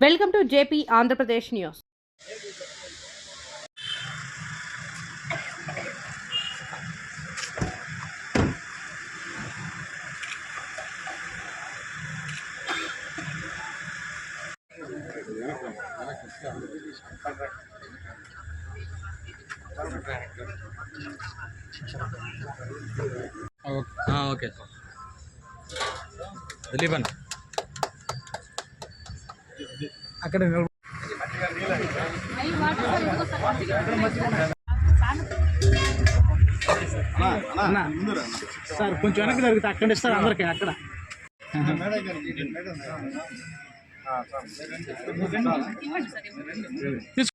Welcome to JP Andhra Pradesh news. Okay. Dileep అన్న అక్కడ నిలబ- అన్న, సార్ కొంచెం వెనక్కి జరిగితే అక్కడ ఇస్తారు అందరికి అక్కడ తీసుకో.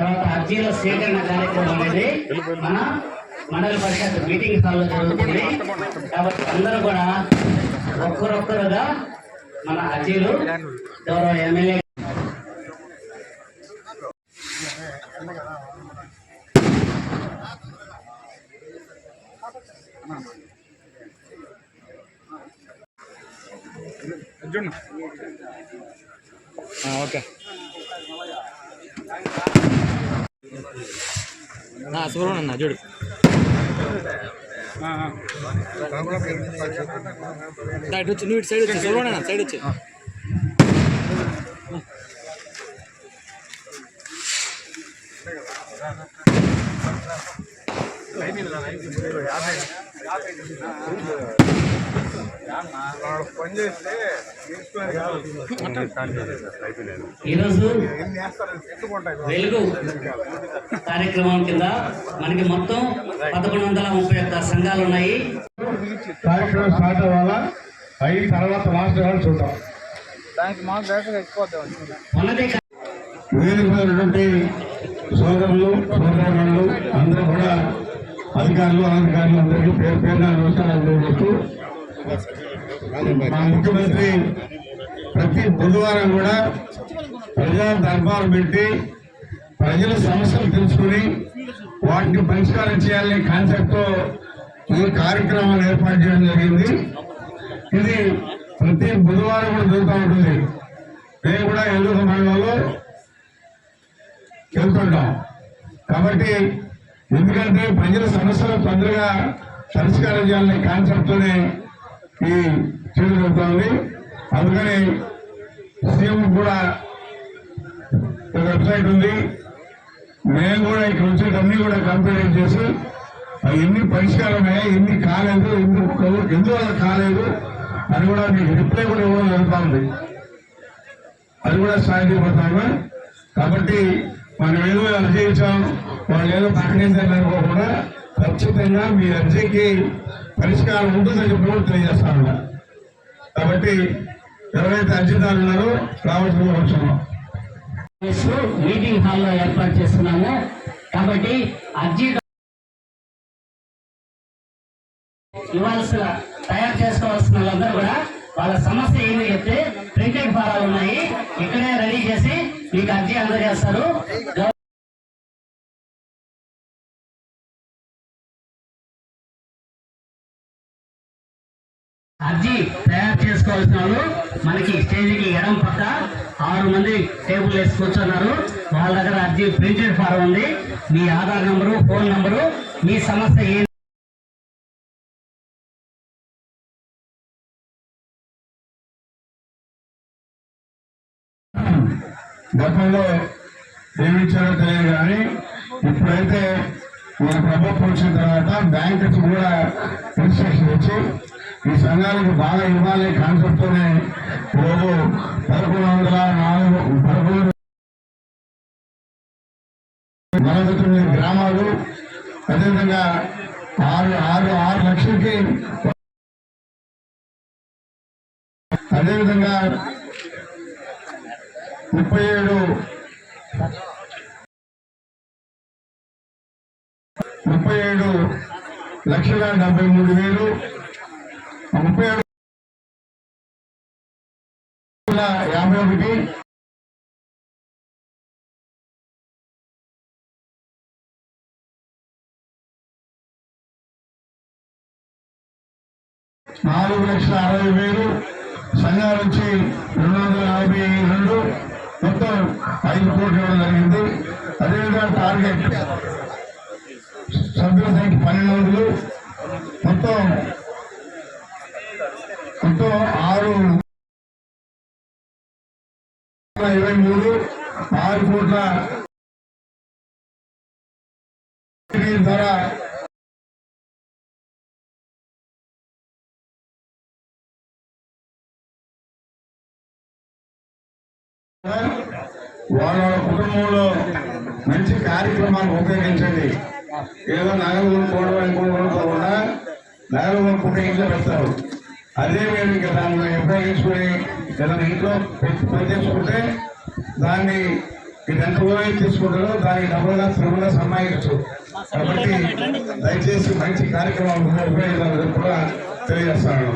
తర్వాత అర్జీల సేకరణ కార్యక్రమం అనేది మన మండల పరిషత్ మీటింగ్ హాల్లో జరుగుతుంది. కాబట్టి అందరూ కూడా ఒక్కరొక్కరుగా మన అర్జీలు గౌరవ ఎమ్మెల్యే అర్జున్. ఓకే. సుబ్రహ్మణ్యం అన్న చూడు ఆ, ఆ. దా, ఇటు వచ్చి నువ్వు ఇటు సైడ్ వచ్చి సుబ్రహ్మణ్యం అన్న సైడ్ వచ్చి ఈరోజు వెలుగు కార్యక్రమం కింద మనకి మొత్తం పదకొండు వందల ముప్పై ఒక్క సంఘాలు ఉన్నాయి. కార్యక్రమం స్టార్ట్ అవ్వాలా? అయిన తర్వాత మాస్టర్ గారు చూద్దాం. ఉన్నదే కా- వేదికమైనటువంటి సోదరులు సోదరులు అందరూ కూడా అధికారులు అనధికారులు అందరికీ పేరు పేరున నమస్కారాలు తెలియజేస్తూ మా ముఖ్యమంత్రి ప్రతి బుధవారం కూడా ప్రజా దర్బారు పెట్టి ప్రజల సమస్యలు తెలుసుకుని వాటిని పరిష్కారం చేయాలనే కాన్సెప్ట్తో ఈ కార్యక్రమాలు ఏర్పాటు చేయడం జరిగింది. ఇది ప్రతి బుధవారం కూడా జరుగుతూ ఉంటుంది. మేము కూడా ఎల్లుక మండలంలో వెళ్తుంటాం. కాబట్టి ఎందుకంటే ప్రజల సమస్యలు తొందరగా పరిష్కారం చేయాలనే కాన్సెప్ట్తోనే ఈ చేతి చేయడం ఉంది అందుకని సీఎం కూడా వెబ్సైట్ ఉంది. మేము కూడా ఇక్కడ వచ్చేటన్ని కూడా కంప్లీట్ చేసి అవి ఎన్ని పరిష్కారమే ఎన్ని కాలేదు ఎందుకు ఎందువల్ల కాలేదు అది కూడా మీకు రిప్లై కూడా ఇవ్వడం జరుగుతూ ఉంది. అది కూడా సాధ్యపడతాము కాబట్టి మనం ఏదో అర్జీ ఇచ్చాం వాళ్ళు ఏదో ప్రకటించారు అనుకోకుండా ఖచ్చితంగా మీ అర్జీకి పరిష్కారం ఉంటుందని చెప్పి తెలియజేస్తా తెలియజేస్తాను. కాబట్టి ఎవరైతే అర్జీదారులు ఉన్నారో రావాల్సిన కోరుతున్నాం మీటింగ్ హాల్లో ఏర్పాటు చేస్తున్నాము. కాబట్టి అర్జీ ఇవ్వాల్సిన తయారు చేసుకోవాల్సిన వాళ్ళందరూ కూడా వాళ్ళ సమస్య ఏమి చెప్తే ప్రింటెడ్ ఫారాలు ఉన్నాయి. ఇక్కడే రెడీ చేసి మీకు అర్జీ అందజేస్తారు. అర్జీ తయారు చేసుకోవాల్సిన వాళ్ళు మనకి స్టేజ్కి ఎడం పక్క ఆరు మంది టేబుల్ వేసి కూర్చున్నారు. వాళ్ళ దగ్గర అర్జీ ప్రింటెడ్ ఫారం ఉంది. మీ ఆధార్ నంబరు ఫోన్ నంబరు మీ సమస్య ఏంటి గతంలో ఏమిచ్చారో తెలియదు కానీ ఇప్పుడైతే మన ప్రభుత్వం వచ్చిన తర్వాత బ్యాంకు కూడా ఇన్స్ట్రక్షన్ వచ్చి ఈ సంఘాలకు బాగా ఇవ్వాలి కాన్సెప్ట్ తోనే ఈరోజు పదకొండు వందల నాలుగు పదకొండు నలభై తొమ్మిది గ్రామాలు అదేవిధంగా ఆరు ఆరు ఆరు లక్షలకి అదేవిధంగా ముప్పై ఏడు ముప్పై ఏడు లక్షల డెబ్బై మూడు వేలు ముప్పై ఏడు యాభై ఒకటి నాలుగు లక్షల అరవై వేలు సంఘాల నుంచి రెండు వందల యాభై రెండు మొత్తం ఐదు కోట్లు ఇవ్వడం జరిగింది. అదేవిధంగా టార్గెట్ సభ్యుల సంఖ్య పన్నెండు వందలు. మొత్తం మొత్తం ఆరు ఇరవై మూడు ఆరు కోట్ల ధర. వాళ్ళ కుటుంబంలో మంచి కార్యక్రమాలు ఉపయోగించండి. ఏదో నగలు కొనుక్కోవడం అనుకోకుండా నగలు కొనుక్కుంటే ఇంట్లో పెడతారు. అదే మీరు ఇంకా దాన్ని ఉపయోగించుకొని ఏదైనా ఇంట్లో పనిచేసుకుంటే పని చేసుకుంటే దాన్ని ఇది ఎంత ఉపయోగం తీసుకుంటారో దానికి డబ్బులుగా శ్రమగా సంపాదించు కాబట్టి దయచేసి మంచి కార్యక్రమాలు ఉపయోగించాలని కూడా తెలియజేస్తాను